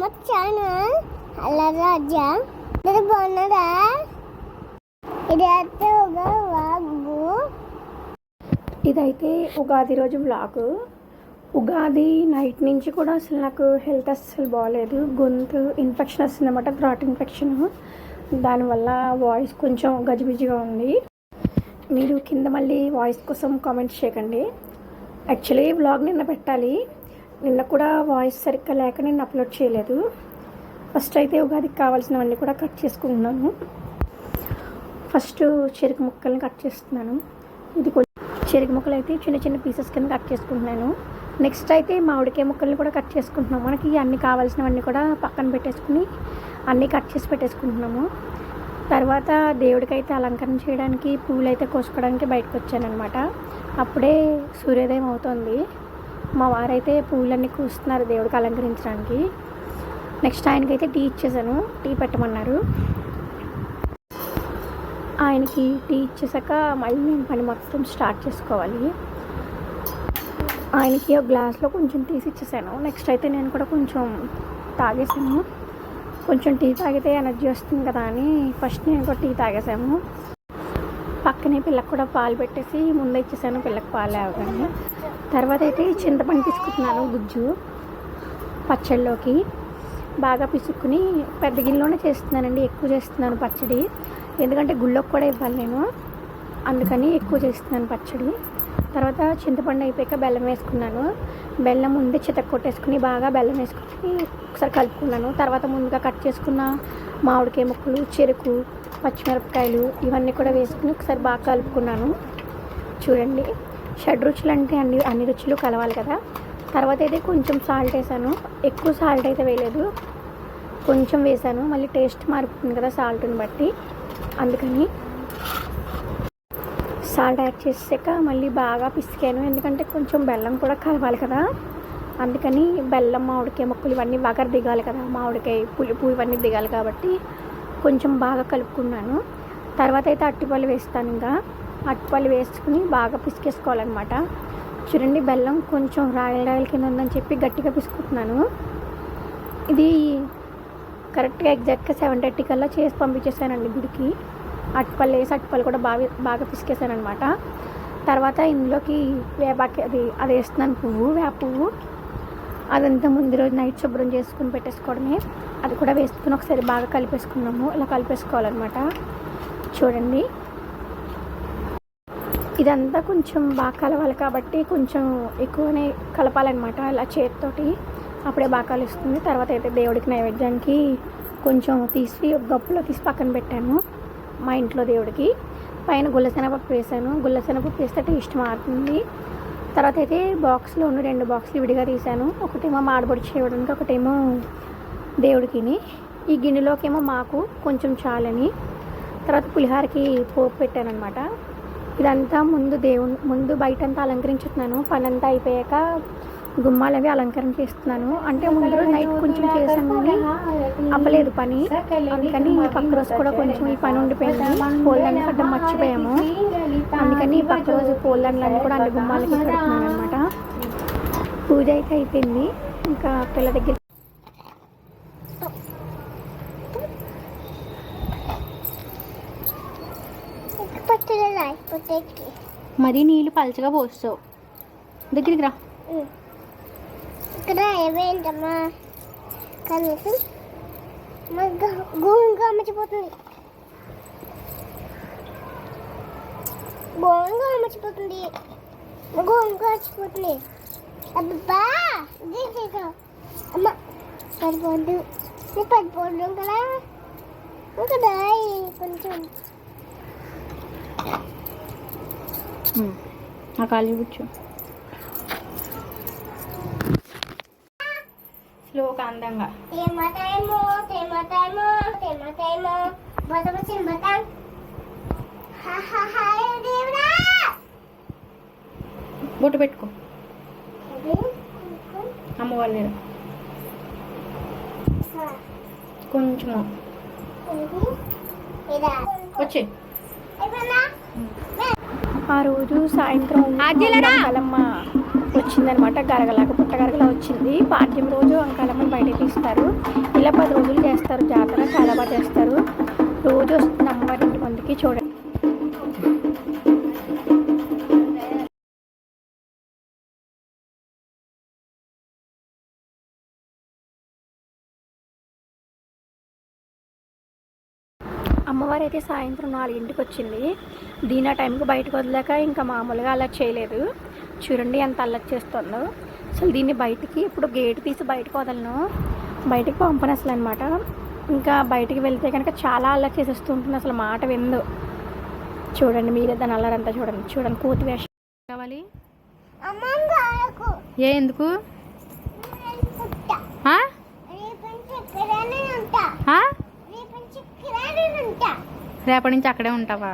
మా ఛానల్ అలా రాజా మీరు బాగున్నారా? ఇది అయితే ఒక వాగు ఇదైతే ఉగాది రోజు వ్లాగ్. ఉగాది నైట్ నుంచి కూడా అసలు నాకు హెల్త్ అస్సలు బాగాలేదు గొంతు ఇన్ఫెక్షన్ వస్తుంది అనమాట థ్రాట్ ఇన్ఫెక్షన్. దానివల్ల వాయిస్ కొంచెం గజిబిజిగా ఉంది. మీరు కింద మళ్ళీ వాయిస్ కోసం కామెంట్ చేయకండి. యాక్చువల్లీ వ్లాగ్ నిన్న పెట్టాలి. నిన్న కూడా వాయిస్ సరిగ్గా లేక నేను అప్లోడ్ చేయలేదు. ఫస్ట్ అయితే ఉగాదికి కావాల్సినవన్నీ కూడా కట్ చేసుకుంటున్నాను. ఫస్ట్ చెరుకు ముక్కల్ని కట్ చేస్తున్నాను. ఇది కొంచెం చెరుకు ముక్కలు అయితే చిన్న చిన్న పీసెస్ కింద కట్ చేసుకుంటున్నాను. నెక్స్ట్ అయితే మామిడికాయ ముక్కల్ని కూడా కట్ చేసుకుంటున్నాము. మనకి అన్ని కావాల్సినవన్నీ కూడా పక్కన పెట్టేసుకుని అన్నీ కట్ చేసి పెట్టేసుకుంటున్నాము. తర్వాత దేవుడికి అయితే అలంకరణ చేయడానికి పూలు అయితే కోసుకోవడానికి బయటకు వచ్చానమాట అప్పుడే సూర్యోదయం అవుతుంది. మా వారైతే పూలన్నీ కూస్తున్నారు దేవుడికి అలంకరించడానికి. నెక్స్ట్ ఆయనకైతే టీ ఇచ్చేసాను. టీ పెట్టమన్నారు. ఆయనకి టీ ఇచ్చేసాక మళ్ళీ నేను పని మొత్తం స్టార్ట్ చేసుకోవాలి. ఆయనకి ఒక గ్లాస్లో కొంచెం తీసి ఇచ్చేసాను. నెక్స్ట్ అయితే నేను కూడా కొంచెం తాగేసాను. కొంచెం టీ తాగితే ఎనర్జీ వస్తుంది కదా అని ఫస్ట్ నేను కూడా టీ తాగేసాము. పక్కనే పిల్లకు కూడా పాలు పెట్టేసి ముందే ఇచ్చేసాను పిల్లకి పాలు అవగానే తర్వాత అయితే చింతపండు పిసుకుతున్నాను గుజ్జు పచ్చళ్ళలోకి బాగా పిసుక్కుని పెద్ద గిన్నెలోనే చేస్తున్నానండి ఎక్కువ చేస్తున్నాను పచ్చడి. ఎందుకంటే గుళ్ళోకి కూడా ఇవ్వాలి నేను అందుకని ఎక్కువ చేస్తున్నాను పచ్చడి. తర్వాత చింతపండు అయిపోయాక బెల్లం వేసుకున్నాను. బెల్లం ముందే చితక కొట్టేసుకుని బాగా బెల్లం వేసుకుని ఒకసారి కలుపుకున్నాను. తర్వాత ముందుగా కట్ చేసుకున్న మామిడికాయ ముక్కలు చెరుకు పచ్చిమిరపకాయలు ఇవన్నీ కూడా వేసుకుని ఒకసారి బాగా కలుపుకున్నాను. చూడండి. షడ్ రుచులు అంటే అన్ని అన్ని రుచులు కలవాలి కదా. తర్వాత అయితే కొంచెం సాల్ట్ వేసాను. ఎక్కువ సాల్ట్ అయితే వేయలేదు. కొంచెం వేసాను. మళ్ళీ టేస్ట్ మారిపోతుంది కదా సాల్ట్ని బట్టి. అందుకని సాల్ట్ యాడ్ చేసాక మళ్ళీ బాగా పిసికాను. ఎందుకంటే కొంచెం బెల్లం కూడా కలవాలి కదా. అందుకని బెల్లం మామిడికాయ ముక్కలు ఇవన్నీ వగర దిగాలి కదా. మామిడికాయ పులుపు ఇవన్నీ దిగాలి కాబట్టి కొంచెం బాగా కలుపుకున్నాను. తర్వాత అయితే అట్టిపళ్ళు వేస్తాను ఇంకా. అట్టిపళ్ళు వేసుకుని బాగా పిసికేసుకోవాలన్నమాట. చూడండి బెల్లం కొంచెం రాయల రాయల కింద ఉందని చెప్పి గట్టిగా పిసుకుంటున్నాను ఇది కరెక్ట్గా ఎగ్జాక్ట్గా సెవెన్ థర్టీ కల్లా చేసి పంపించేసానండి గుడికి. అట్టుపల్లి వేసి అట్టుపల్లి కూడా బాగా బాగా పిసికేసానమాట తర్వాత ఇందులోకి వేపాకి అది అది వేస్తున్నాను పువ్వు వేప పువ్వు. అదంతా ముందు రోజు నైట్ శుభ్రం చేసుకుని పెట్టేసుకోవడమే. అది కూడా వేసుకుని ఒకసారి బాగా కలిపేసుకున్నాము. ఇలా కలిపేసుకోవాలన్నమాట. చూడండి. ఇదంతా కొంచెం బాగా కలవాలి కాబట్టి కొంచెం ఎక్కువనే కలపాలన్నమాట ఇలా చేతితోటి. అప్పుడే బాగా కలుస్తుంది. తర్వాత అయితే దేవుడికి నైవేద్యానికి కొంచెం తీసి ఒక గప్పులో తీసి పక్కన పెట్టాను మా ఇంట్లో దేవుడికి. పైన గుల్లశనగపప్పు వేసాను. గుల్లశనగపప్పు వేస్తే టేస్ట్ మారుతుంది తర్వాత అయితే బాక్స్లో ఉన్న రెండు బాక్స్లు విడిగా తీసాను. ఒకటేమో మాడబొడి చేయడానికి ఒకటేమో దేవుడికిని. ఈ గిన్నెలోకేమో మాకు కొంచెం చాలని. తర్వాత పులిహారకి పోపు పెట్టాను అనమాట ఇదంతా ముందు దేవుని ముందు బయటంతా అలంకరించుతున్నాను. పని అంతా అయిపోయాక గుమ్మాలు అవి అలంకరణ చేస్తున్నాను. అంటే ముందు నైట్ కొంచెం చేశాను అప్పలేదు అవ్వలేదు పని. అందుకని ఈ పక్క రోజు కూడా కొంచెం ఈ పని ఉండిపోయింది. పూలదండ కట్ట మర్చిపోయాము. అందుకని ఈ పక్క రోజు పూలదండలన్నీ కూడా అన్ని గుమ్మాలకి పెడుతున్నాను అనమాట పూజ అయితే అయిపోయింది. ఇంకా పిల్ల దగ్గర రాయిపోతే మరీ నీళ్ళు పలచగా పోస్తావు. దగ్గరికి రా. ఇక్కడ ఏమేంటమ్మా కనీసం గోంగా మర్చిపోతుంది గోంగా మర్చిపోతుంది గోంగా మర్చిపోతుంది అబ్బా అమ్మ పడిపోద్దు పడిపోద్దు కదా ఇంకా కొంచెం batang? Ha కూర్చో శ్లోక అందంగా బొట్టు పెట్టుకో అమ్మ వాళ్ళ దగ్గర. కొంచెం ఇదా వచ్చే ఆ రోజు సాయంత్రం అంకాలమ్మ వచ్చిందనమాట గరగలాగా పుట్ట గరగల వచ్చింది. పాఠ్యం రోజు అంకాలమ్మ బయట అన్నీ తీస్తారు. ఇలా పది రోజులు చేస్తారు. జాతర చాలా బాగా చేస్తారు. రోజు వస్తుంది అమ్మవారి ఇంటి ముందుకి చూడండి. అమ్మవారు అయితే సాయంత్రం నాలుగింటికి వచ్చింది దీని ఆ టైంకి బయటకు వదిలేక ఇంకా మామూలుగా అలా చేయలేదు. చూడండి ఎంత అల్లరి చేస్తుందో. అసలు దీన్ని బయటికి ఇప్పుడు గేట్ తీసి బయటకు వదలను. బయటికి పంపను అసలు అనమాట ఇంకా బయటికి వెళ్తే కనుక చాలా అల్లరి చేసేస్తూ ఉంటుంది అసలు మాట విందు చూడండి మీరే దాని అల్లరంతా చూడండి. చూడండి కోతి వేషం కావాలి. ఏ ఎందుకు? రేపటి నుంచి అక్కడే ఉంటావా.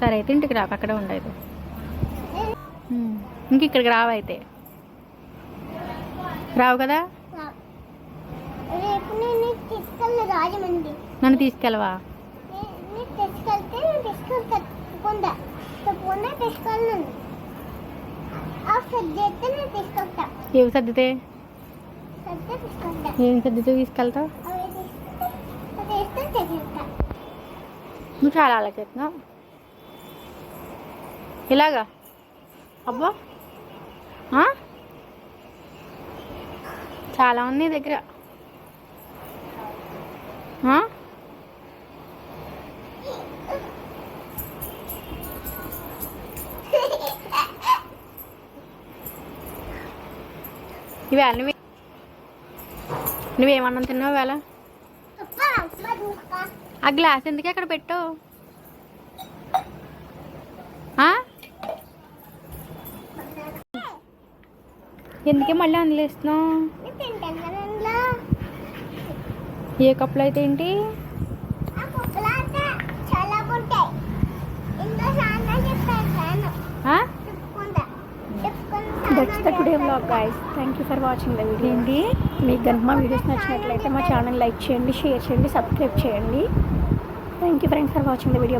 సరే అయితే ఇంటికి రాకు అక్కడే ఉండదు ఇంక ఇక్కడికి రావు అయితే. రావు కదా? నన్ను తీసుకెళ్ళవా? ఏవి సర్దితే ఏమి సర్దితే తీసుకెళ్తావు అవి తీసుకుంటే అది వేస్తే తీసుకెళ్తా నువ్వు చాలా ఆలోచిస్తున్నావు ఇలాగా? అబ్బా! ఆ? చాలా ఉంది దగ్గర. ఆ? ఇవే నువ్వే నువ్వేమన్నా తిన్నావు వేళ ఆ గ్లాస్ ఎందుకు అక్కడ పెట్టు ఆ? ఎందుకే మళ్ళీ అందులేస్తున్నావు. ఏ కప్పులు అయితే ఏంటి? That's the today vlog guys thank you for watching the video ఏంటి? మీకు కనుక మా వీడియోస్ నచ్చినట్లయితే మా ఛానల్ లైక్ చేయండి షేర్ చేయండి సబ్స్క్రైబ్ చేయండి. Thank you friends for watching the video